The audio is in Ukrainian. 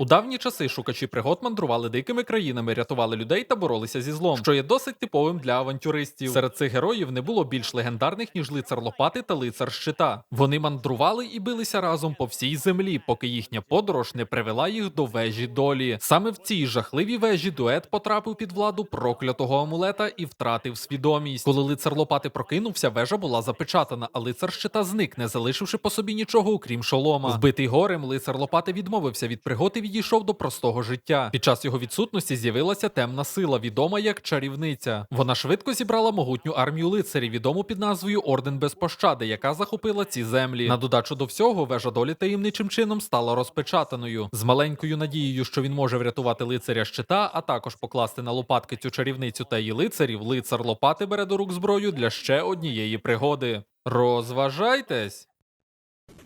У давні часи шукачі пригод мандрували дикими країнами, рятували людей та боролися зі злом, що є досить типовим для авантюристів. Серед цих героїв не було більш легендарних ніж лицар Лопати та лицар Щита. Вони мандрували і билися разом по всій землі, поки їхня подорож не привела їх до вежі долі. Саме в цій жахливій вежі дует потрапив під владу проклятого амулета і втратив свідомість. Коли лицар Лопати прокинувся, вежа була запечатана, а лицар щита зник, не залишивши по собі нічого, окрім шолома. Вбитий горем, лицар Лопати відмовився від пригод і відійшов до простого життя. Під час його відсутності з'явилася темна сила, відома як чарівниця. Вона швидко зібрала могутню армію лицарів, відому під назвою Орден без пощади, яка захопила ці землі. На додачу до всього, вежа долі таємничим чином стала розпечатаною з маленькою надією, що він може врятувати лицаря щита, а також покласти на лопатки цю чарівницю та її лицарів. Лицар лопати бере до рук зброю для ще однієї пригоди. Розважайтесь!